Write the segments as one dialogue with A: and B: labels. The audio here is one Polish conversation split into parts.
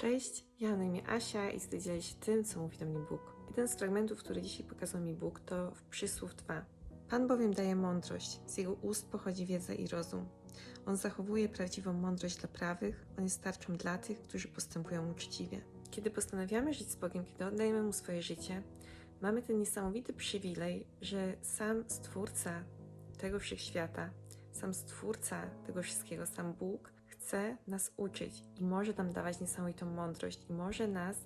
A: Cześć, ja na imię Asia i chcę dzielić się tym, co mówi do mnie Bóg. Jeden z fragmentów, który dzisiaj pokazał mi Bóg, to w Przysłów 2. Pan bowiem daje mądrość, z jego ust pochodzi wiedza i rozum. On zachowuje prawdziwą mądrość dla prawych, on jest tarczą dla tych, którzy postępują uczciwie. Kiedy postanawiamy żyć z Bogiem, kiedy oddajemy Mu swoje życie, mamy ten niesamowity przywilej, że sam Stwórca tego wszechświata, sam Stwórca tego wszystkiego, sam Bóg chce nas uczyć i może nam dawać niesamowitą mądrość i może nas,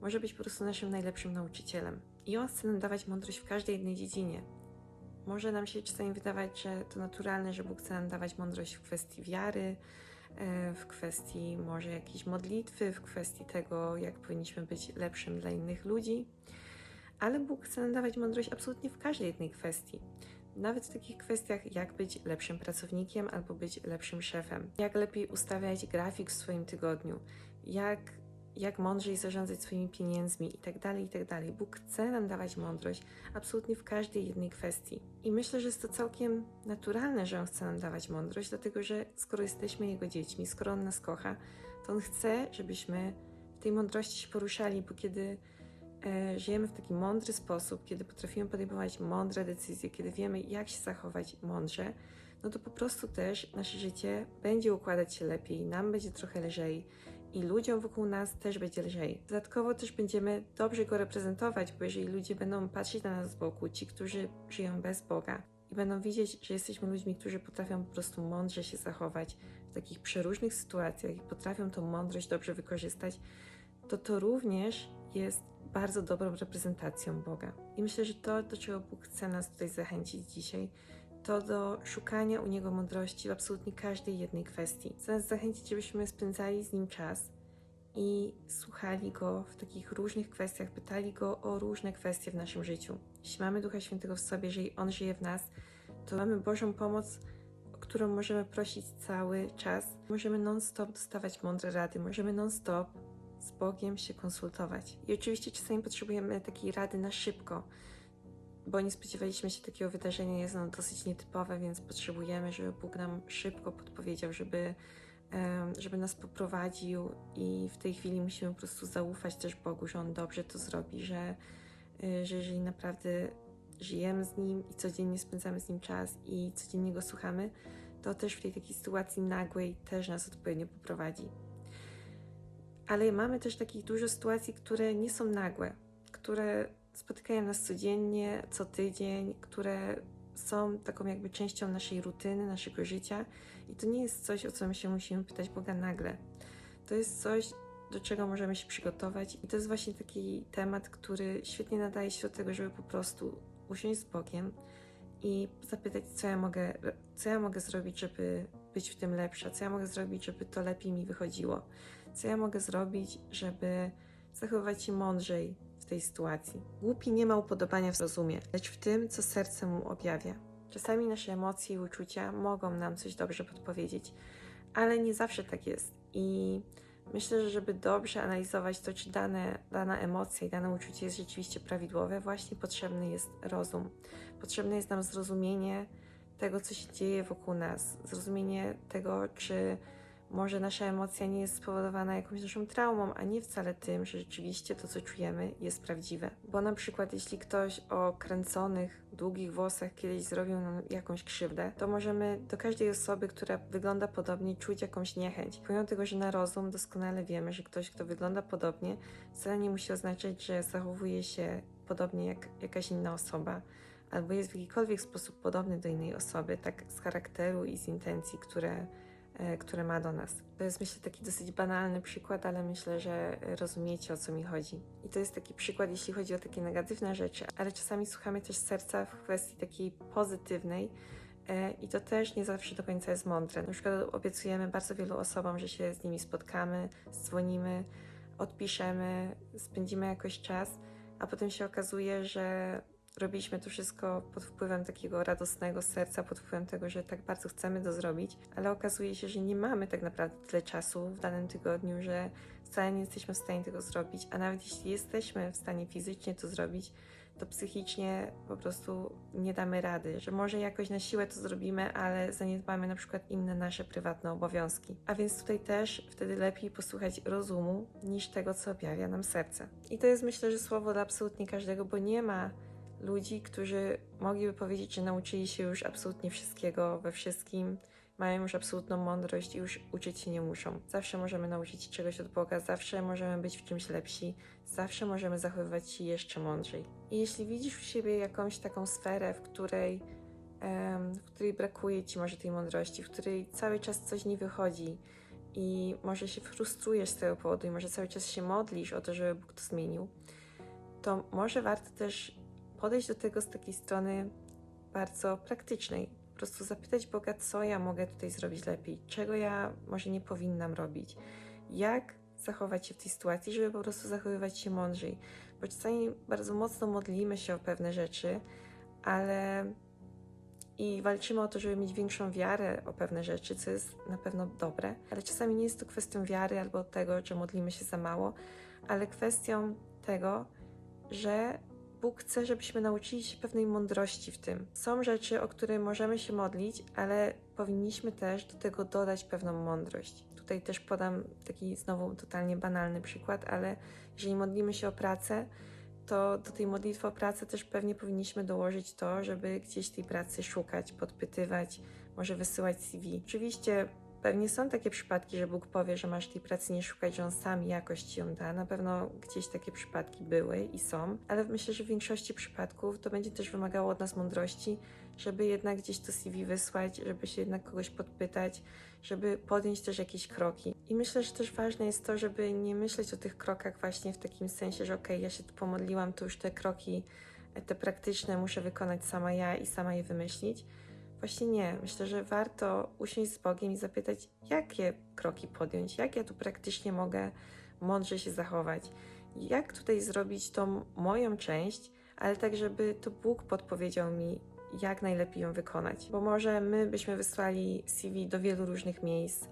A: może być po prostu naszym najlepszym nauczycielem. I On chce nam dawać mądrość w każdej jednej dziedzinie. Może nam się czasami wydawać, że to naturalne, że Bóg chce nam dawać mądrość w kwestii wiary, e, w kwestii może jakiejś modlitwy, w kwestii tego, jak powinniśmy być lepszym dla innych ludzi, ale Bóg chce nam dawać mądrość absolutnie w każdej jednej kwestii. Nawet w takich kwestiach, jak być lepszym pracownikiem albo być lepszym szefem, jak lepiej ustawiać grafik w swoim tygodniu, jak, jak mądrzej zarządzać swoimi pieniędzmi itd., itd. Bóg chce nam dawać mądrość absolutnie w każdej jednej kwestii. I myślę, że jest to całkiem naturalne, że On chce nam dawać mądrość, dlatego że skoro jesteśmy Jego dziećmi, skoro On nas kocha, to On chce, żebyśmy w tej mądrości się poruszali, bo kiedy żyjemy w taki mądry sposób, kiedy potrafimy podejmować mądre decyzje, kiedy wiemy, jak się zachować mądrze, no to po prostu też nasze życie będzie układać się lepiej, nam będzie trochę lżej i ludziom wokół nas też będzie lżej. Dodatkowo też będziemy dobrze go reprezentować, bo jeżeli ludzie będą patrzeć na nas z boku, ci, którzy żyją bez Boga, i będą widzieć, że jesteśmy ludźmi, którzy potrafią po prostu mądrze się zachować w takich przeróżnych sytuacjach i potrafią tą mądrość dobrze wykorzystać, to to również jest bardzo dobrą reprezentacją Boga. I myślę, że to, do czego Bóg chce nas tutaj zachęcić dzisiaj, to do szukania u Niego mądrości w absolutnie każdej jednej kwestii. Chce nas zachęcić, żebyśmy spędzali z Nim czas i słuchali Go w takich różnych kwestiach, pytali Go o różne kwestie w naszym życiu. Jeśli mamy Ducha Świętego w sobie, jeżeli On żyje w nas, to mamy Bożą pomoc, o którą możemy prosić cały czas. Możemy non-stop dostawać mądre rady, możemy non-stop z Bogiem się konsultować. I oczywiście czasami potrzebujemy takiej rady na szybko, bo nie spodziewaliśmy się takiego wydarzenia, jest ono dosyć nietypowe, więc potrzebujemy, żeby Bóg nam szybko podpowiedział, żeby, żeby nas poprowadził i w tej chwili musimy po prostu zaufać też Bogu, że On dobrze to zrobi, że, y, że jeżeli naprawdę żyjemy z Nim i codziennie spędzamy z Nim czas i codziennie Go słuchamy, to też w tej takiej sytuacji nagłej też nas odpowiednio poprowadzi. Ale mamy też takich dużo sytuacji, które nie są nagłe, które spotykają nas codziennie, co tydzień, które są taką jakby częścią naszej rutyny, naszego życia i to nie jest coś, o co my się musimy pytać Boga nagle. To jest coś, do czego możemy się przygotować i to jest właśnie taki temat, który świetnie nadaje się do tego, żeby po prostu usiąść z Bogiem i zapytać, co ja mogę, co ja mogę zrobić, żeby być w tym lepsza, co ja mogę zrobić, żeby to lepiej mi wychodziło, co ja mogę zrobić, żeby zachowywać się mądrzej w tej sytuacji. Głupi nie ma upodobania w rozumie, lecz w tym, co serce mu objawia. Czasami nasze emocje i uczucia mogą nam coś dobrze podpowiedzieć, ale nie zawsze tak jest. I myślę, że żeby dobrze analizować to, czy dane, dana emocja i dane uczucie jest rzeczywiście prawidłowe, właśnie potrzebny jest rozum. Potrzebne jest nam zrozumienie tego, co się dzieje wokół nas, zrozumienie tego, czy może nasza emocja nie jest spowodowana jakąś naszą traumą, a nie wcale tym, że rzeczywiście to, co czujemy, jest prawdziwe. Bo na przykład, jeśli ktoś o kręconych, długich włosach kiedyś zrobił nam jakąś krzywdę, to możemy do każdej osoby, która wygląda podobnie, czuć jakąś niechęć. Pomimo tego, że na rozum doskonale wiemy, że ktoś, kto wygląda podobnie, wcale nie musi oznaczać, że zachowuje się podobnie jak jakaś inna osoba. Albo jest w jakikolwiek sposób podobny do innej osoby, tak z charakteru i z intencji, które e, które ma do nas. To jest myślę taki dosyć banalny przykład, ale myślę, że rozumiecie o co mi chodzi. I to jest taki przykład, jeśli chodzi o takie negatywne rzeczy, ale czasami słuchamy też serca w kwestii takiej pozytywnej. e, I to też nie zawsze do końca jest mądre. Na przykład obiecujemy bardzo wielu osobom, że się z nimi spotkamy, dzwonimy, odpiszemy, spędzimy jakoś czas, a potem się okazuje, że robiliśmy to wszystko pod wpływem takiego radosnego serca, pod wpływem tego, że tak bardzo chcemy to zrobić, ale okazuje się, że nie mamy tak naprawdę tyle czasu w danym tygodniu, że wcale nie jesteśmy w stanie tego zrobić, a nawet jeśli jesteśmy w stanie fizycznie to zrobić, to psychicznie po prostu nie damy rady, że może jakoś na siłę to zrobimy, ale zaniedbamy na przykład inne nasze prywatne obowiązki. A więc tutaj też wtedy lepiej posłuchać rozumu niż tego, co objawia nam serce. I to jest myślę, że słowo dla absolutnie każdego, bo nie ma ludzi, którzy mogliby powiedzieć, że nauczyli się już absolutnie wszystkiego we wszystkim, mają już absolutną mądrość i już uczyć się nie muszą. Zawsze możemy nauczyć się czegoś od Boga, zawsze możemy być w czymś lepsi, zawsze możemy zachowywać się jeszcze mądrzej. I jeśli widzisz u siebie jakąś taką sferę, w której, em, w której brakuje ci może tej mądrości, w której cały czas coś nie wychodzi i może się frustrujesz z tego powodu i może cały czas się modlisz o to, żeby Bóg to zmienił, to może warto też podejść do tego z takiej strony bardzo praktycznej. Po prostu zapytać Boga, co ja mogę tutaj zrobić lepiej, czego ja może nie powinnam robić, jak zachować się w tej sytuacji, żeby po prostu zachowywać się mądrzej. Bo czasami bardzo mocno modlimy się o pewne rzeczy, ale i walczymy o to, żeby mieć większą wiarę o pewne rzeczy, co jest na pewno dobre, ale czasami nie jest to kwestią wiary albo tego, że modlimy się za mało, ale kwestią tego, że Bóg chce, żebyśmy nauczyli się pewnej mądrości w tym. Są rzeczy, o które możemy się modlić, ale powinniśmy też do tego dodać pewną mądrość. Tutaj też podam taki znowu totalnie banalny przykład, ale jeżeli modlimy się o pracę, to do tej modlitwy o pracę też pewnie powinniśmy dołożyć to, żeby gdzieś tej pracy szukać, podpytywać, może wysyłać CV. Oczywiście pewnie są takie przypadki, że Bóg powie, że masz tej pracy nie szukać, że On sam jakoś ci ją da. Na pewno gdzieś takie przypadki były i są, ale myślę, że w większości przypadków to będzie też wymagało od nas mądrości, żeby jednak gdzieś to CV wysłać, żeby się jednak kogoś podpytać, żeby podjąć też jakieś kroki. I myślę, że też ważne jest to, żeby nie myśleć o tych krokach właśnie w takim sensie, że okej, ja się tu pomodliłam, to już te kroki, te praktyczne muszę wykonać sama ja i sama je wymyślić. Właśnie nie. Myślę, że warto usiąść z Bogiem i zapytać, jakie kroki podjąć, jak ja tu praktycznie mogę mądrze się zachować, jak tutaj zrobić tą moją część, ale tak, żeby to Bóg podpowiedział mi, jak najlepiej ją wykonać. Bo może my byśmy wysłali CV do wielu różnych miejsc,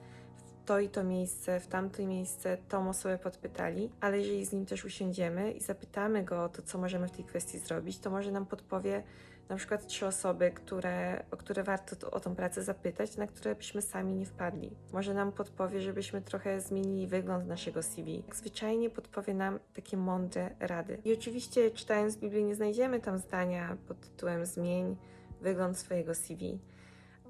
A: to i to miejsce, w tamto miejsce, tą osobę podpytali, ale jeżeli z nim też usiądziemy i zapytamy go o to, co możemy w tej kwestii zrobić, to może nam podpowie na przykład trzy osoby, które, o które warto to, o tą pracę zapytać, na które byśmy sami nie wpadli. Może nam podpowie, żebyśmy trochę zmienili wygląd naszego CV. Zwyczajnie podpowie nam takie mądre rady. I oczywiście czytając Biblię nie znajdziemy tam zdania pod tytułem zmień wygląd swojego CV.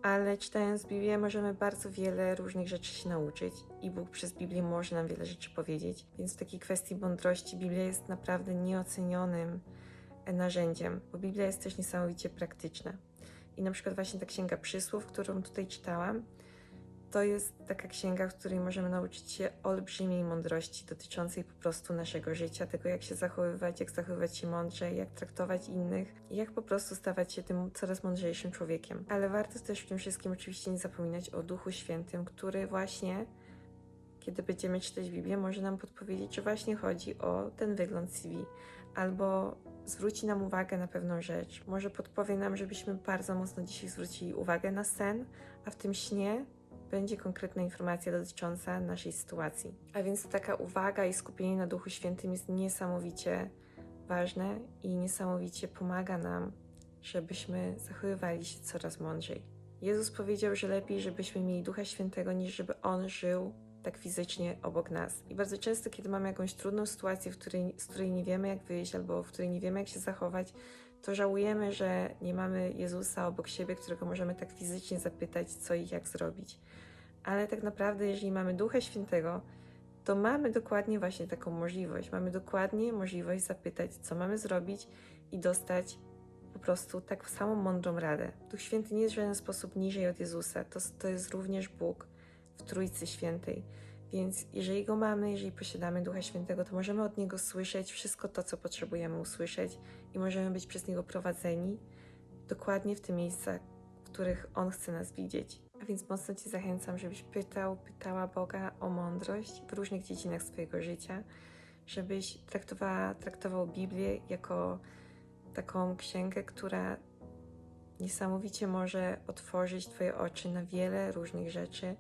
A: Ale czytając Biblię możemy bardzo wiele różnych rzeczy się nauczyć i Bóg przez Biblię może nam wiele rzeczy powiedzieć. Więc w takiej kwestii mądrości Biblia jest naprawdę nieocenionym narzędziem, bo Biblia jest też niesamowicie praktyczna. I na przykład właśnie ta księga przysłów, którą tutaj czytałam, to jest taka księga, w której możemy nauczyć się olbrzymiej mądrości dotyczącej po prostu naszego życia, tego jak się zachowywać, jak zachowywać się mądrze, jak traktować innych jak po prostu stawać się tym coraz mądrzejszym człowiekiem. Ale warto też w tym wszystkim oczywiście nie zapominać o Duchu Świętym, który właśnie kiedy będziemy czytać Biblię, może nam podpowiedzieć, że właśnie chodzi o ten wygląd CV, albo zwróci nam uwagę na pewną rzecz. Może podpowie nam, żebyśmy bardzo mocno dzisiaj zwrócili uwagę na sen, a w tym śnie będzie konkretna informacja dotycząca naszej sytuacji. A więc taka uwaga i skupienie na Duchu Świętym jest niesamowicie ważne i niesamowicie pomaga nam, żebyśmy zachowywali się coraz mądrzej. Jezus powiedział, że lepiej, żebyśmy mieli Ducha Świętego, niż żeby On żył tak fizycznie obok nas. I bardzo często, kiedy mamy jakąś trudną sytuację, w której, z której nie wiemy, jak wyjść, albo w której nie wiemy, jak się zachować, to żałujemy, że nie mamy Jezusa obok siebie, którego możemy tak fizycznie zapytać, co i jak zrobić. Ale tak naprawdę, jeżeli mamy Ducha Świętego, to mamy dokładnie właśnie taką możliwość. Mamy dokładnie możliwość zapytać, co mamy zrobić i dostać po prostu tak samą mądrą radę. Duch Święty nie jest w żaden sposób niżej od Jezusa. To, to jest również Bóg w Trójcy Świętej. Więc jeżeli go mamy, jeżeli posiadamy Ducha Świętego, to możemy od Niego słyszeć wszystko to, co potrzebujemy usłyszeć i możemy być przez Niego prowadzeni dokładnie w te miejsca, w których On chce nas widzieć. Więc mocno Cię zachęcam, żebyś pytał, pytała Boga o mądrość w różnych dziedzinach swojego życia, żebyś traktowała, traktował Biblię jako taką księgę, która niesamowicie może otworzyć Twoje oczy na wiele różnych rzeczy,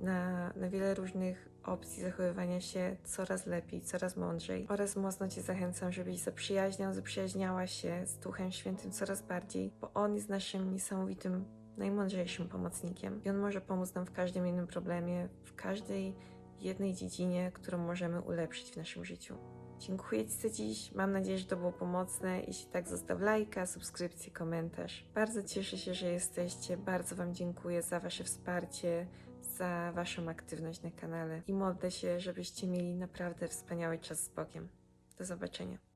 A: na, na wiele różnych opcji zachowywania się coraz lepiej, coraz mądrzej. Oraz mocno Cię zachęcam, żebyś zaprzyjaźniał, zaprzyjaźniała się z Duchem Świętym coraz bardziej, bo On jest naszym niesamowitym, najmądrzejszym pomocnikiem i On może pomóc nam w każdym innym problemie, w każdej jednej dziedzinie, którą możemy ulepszyć w naszym życiu. Dziękuję Ci za dziś. Mam nadzieję, że to było pomocne. Jeśli tak, zostaw lajka, subskrypcję, komentarz. Bardzo cieszę się, że jesteście. Bardzo Wam dziękuję za Wasze wsparcie, za Waszą aktywność na kanale i modlę się, żebyście mieli naprawdę wspaniały czas z Bogiem. Do zobaczenia.